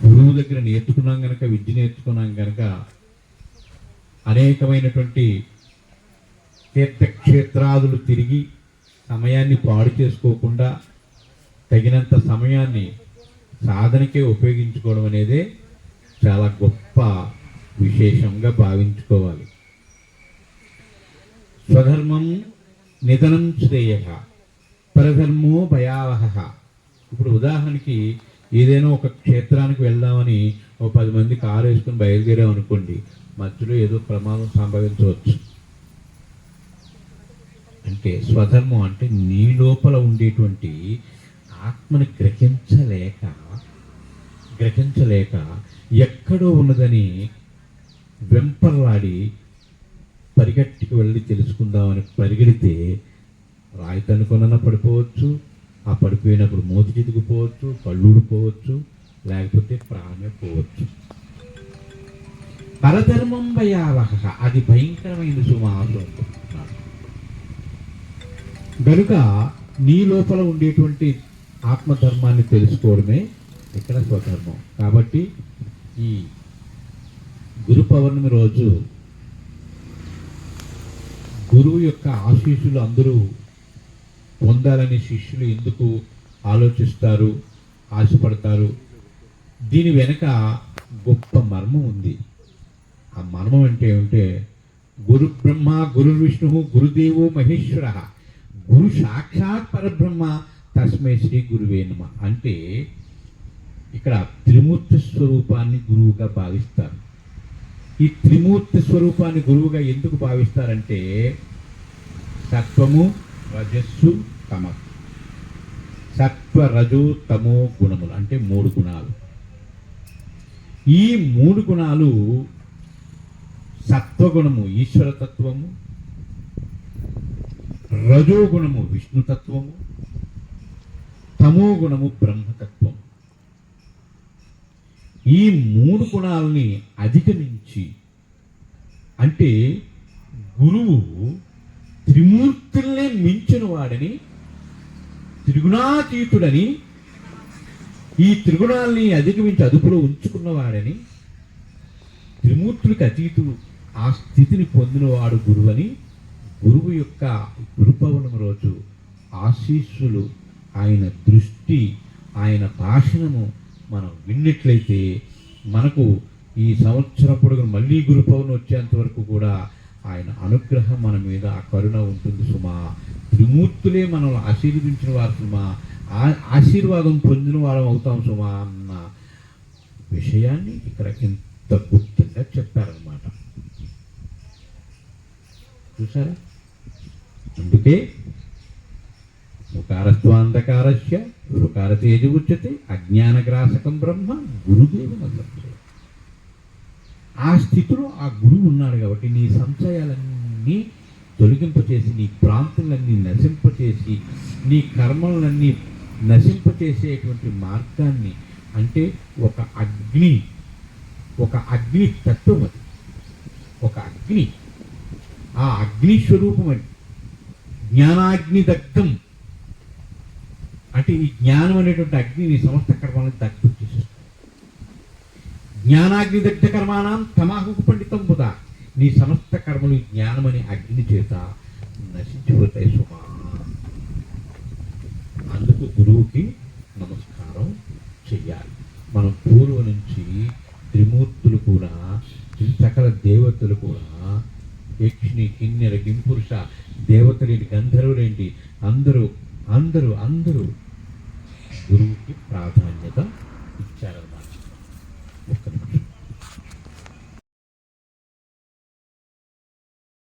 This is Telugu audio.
గురువు దగ్గర నేర్చుకున్నాం కనుక విద్య నేర్చుకున్నాం కనుక అనేకమైనటువంటి తీర్థక్షేత్రాదులు తిరిగి సమయాన్ని పాడు చేసుకోకుండా తగినంత సమయాన్ని సాధనకే ఉపయోగించుకోవడం అనేదే చాలా గొప్ప విశేషంగా భావించుకోవాలి. స్వధర్మం నిధనం శ్రేయ పరధర్మో భయావహ. ఇప్పుడు ఉదాహరణకి ఏదైనా ఒక క్షేత్రానికి వెళ్దామని ఓ పది మంది కారు వేసుకుని బయలుదేరాం అనుకోండి మధ్యలో ఏదో ప్రమాదం సంభవించవచ్చు. అంటే స్వధర్మం అంటే నీ లోపల ఉండేటువంటి ఆత్మని గ్రహించలేక గ్రహించలేక ఎక్కడో ఉన్నదని వెంపర్లాడి పరిగెట్టుకు వెళ్ళి తెలుసుకుందామని పరిగెడితే రాయితనుకున్న పడిపోవచ్చు ఆ పడిపోయినప్పుడు మూతి చితుకుపోవచ్చు కళ్ళు ఊడిపోవచ్చు లేకపోతే ప్రాణమే పోవచ్చు. పరధర్మం భయావహ. అది భయంకరమైన సుమాసు గనుక నీ లోపల ఉండేటువంటి ఆత్మధర్మాన్ని తెలుసుకోవడమే ఇక్కడ స్వధర్మం. కాబట్టి ఈ గురు పౌర్ణమి రోజు గురువు యొక్క ఆశీస్సులు అందరూ పొందాలని శిష్యులు ఎందుకు ఆలోచిస్తారు ఆశపడతారు? దీని వెనుక గొప్ప మర్మం ఉంది. ఆ మర్మం అంటే ఏమంటే గురు బ్రహ్మ గురు విష్ణు గురుదేవో మహేశ్వర గురు సాక్షాత్ పరబ్రహ్మ తస్మై శ్రీ గురువే నమ. అంటే ఇక్కడ త్రిమూర్తి స్వరూపాన్ని గురువుగా భావిస్తారు. ఈ త్రిమూర్తి స్వరూపాన్ని గురువుగా ఎందుకు భావిస్తారంటే సత్వము రజస్సు తమ సత్వరజు తమో గుణములు అంటే మూడు గుణాలు. ఈ మూడు గుణాలు సత్వగుణము ఈశ్వరతత్వము రజోగుణము విష్ణుతత్వము తమో గుణము బ్రహ్మతత్వం ఈ మూడు గుణాలని అధిగమించి అంటే గురువు త్రిమూర్తుల్నే మించిన వాడని త్రిగుణాతీతుడని ఈ త్రిగుణాల్ని అధిగమించి అదుపులో ఉంచుకున్నవాడని త్రిమూర్తులకు అతీతుడు ఆ స్థితిని పొందినవాడు గురువని గురువు యొక్క గురుపవనం రోజు ఆశీస్సులు ఆయన దృష్టి ఆయన భాషణము మనం విన్నట్లయితే మనకు ఈ సంవత్సరం పొడుగు మళ్ళీ గురుపవనం వచ్చేంత వరకు కూడా ఆయన అనుగ్రహం మన మీద ఆ కరుణ ఉంటుంది సుమా. త్రిమూర్తులే మనల్ని ఆశీర్వదించిన వారు సుమా. ఆశీర్వాదం పొందిన వారం అవుతాం సుమా అన్న విషయాన్ని ఇక్కడ ఇంత గుర్తుగా చెప్పారనమాట చూసారా అందుకే ఉకారత్వాంధకారస్య ఋకార తేజి ఉచ్యతే అజ్ఞానగ్రాసకం బ్రహ్మ గురుదేవ ఆ స్థితిలో ఆ గురువు ఉన్నాడు కాబట్టి నీ సంశయాలన్నీ తొలగింపచేసి నీ ప్రాంతాలన్నీ నశింపచేసి నీ కర్మలన్నీ నశింపచేసేటువంటి మార్గాన్ని అంటే ఒక అగ్ని ఒక అగ్ని తత్వం అది. ఒక అగ్ని. ఆ అగ్ని స్వరూపం అది. జ్ఞానాగ్ని దగ్ధం. అంటే ఈ జ్ఞానం అనేటువంటి అగ్ని నీ సమస్త కర్మాలను దగ్ధం చేసేస్తుంది. జ్ఞానాగ్ని దగ్ధ కర్మాణం తమాహుకు పండితం. నీ సమస్త కర్మలు జ్ఞానమని అగ్ని చేత నశించిపోతాయి సుమా. అందుకు గురువుకి నమస్కారం చెయ్యాలి. మనం పూర్వం నుంచి త్రిమూర్తులు కూడా సకల దేవతలు కూడా యక్షిణి కిన్నెర గింపురుష దేవతలేంటి గంధర్వులేంటి అందరూ అందరూ అందరూ గురువుకి ప్రాధాన్యత